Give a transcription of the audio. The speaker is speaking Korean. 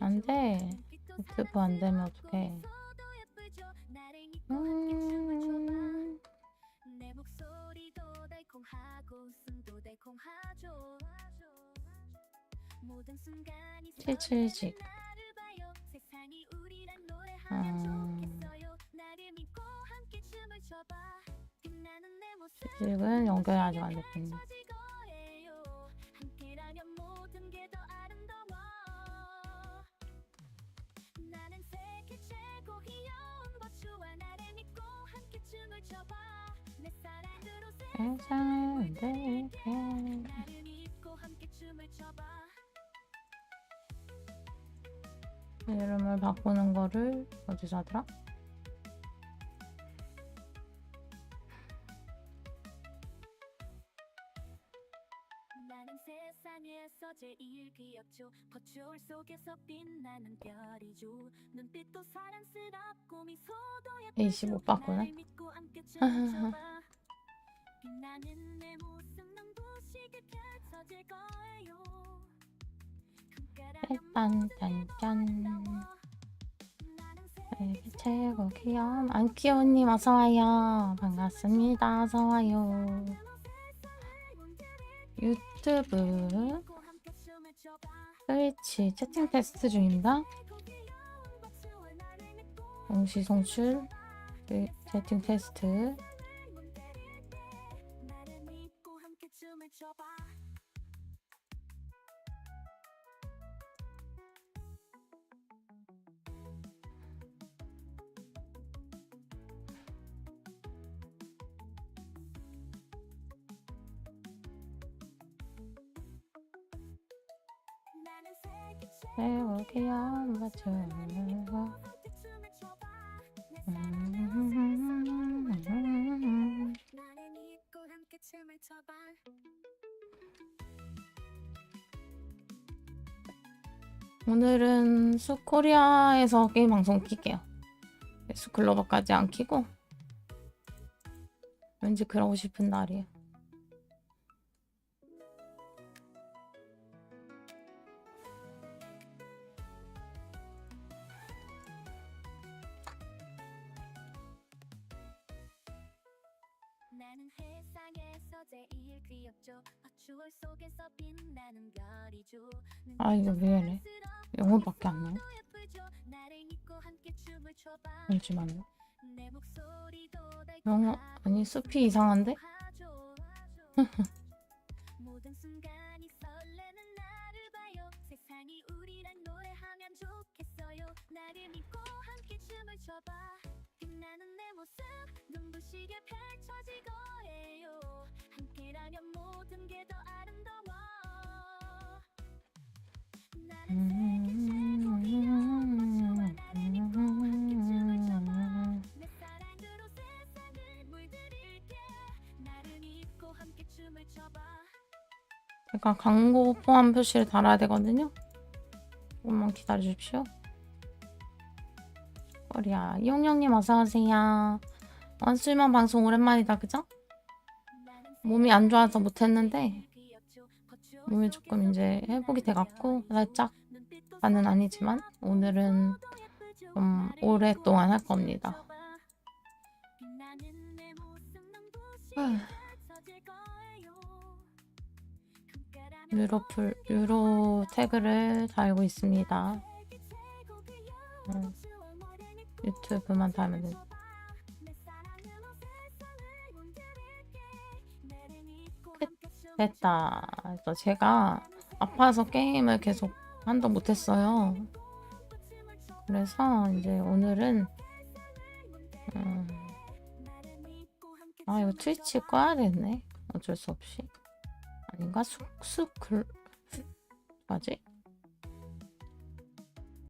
안 돼. 유튜브 안 되면 어떡해. 음, 우리랑 음. 칠직은 연결이 아직 안 됐군요. 최고 귀여운 버추와 나를 믿고 함께 춤을 춰봐 내 사랑으로 세상을 내게. 나를 믿고 함께 춤을 춰봐 이름을 바꾸는 거를 어디서 하더라? 세상에서 제일 귀엽죠 버추얼 속에서 빛나는 별이죠 눈빛도 사랑스럽고 미소도 예쁘죠. 나를 믿고 함께 춰봐 빛나는 내 모습 눈부시게 펼쳐질 거예요 함께라면 짠짠짠. 나는 세계 최고 귀여운 안 귀여운 님 어서 와요. 반갑습니다. 어서 와요. 유튜브, 트위치 채팅 테스트 중입니다. 동시 송출 네, 채팅 테스트. 함께 춤을 춰봐 오늘은 수코리아에서 게임 방송 킬게요. 수클로버까지 안 키고 왠지 그러고 싶은 날이에요. 아, 이거 왜 이래? 영어밖에 안 나와? 잠시만요. 영어 아니 숲이 이상한데? 빛나는 내 모습 눈부시게 펼쳐질 거예요 함께라면 모든 게 더 아름다워 나는 세계 최고 귀여운 버추와 나를 믿고 함께 춤을 춰봐 내 사랑으로 세상을 물들일게 나를 믿고 함께 춤을 춰봐 제가 광고 포함 표시를 달아야 되거든요. 조금만 기다려 주십시오. 코리아 이용영님 어서 오세요. 원술만 방송 오랜만이다 그죠? 몸이 안 좋아서 못했는데 몸이 조금 이제 회복이 돼갖고 살짝 나는 아니지만 오늘은 좀 오랫동안 할 겁니다. 유로풀 유로 태그를 달고 있습니다. 음, 유튜브만 달면 돼. 됐다. 그래서 제가 아파서 게임을 계속 한도 못했어요. 그래서 이제 오늘은 음, 아 이거 트위치 꺼야 되네. 어쩔 수 없이 아닌가 숙숙글 뭐지?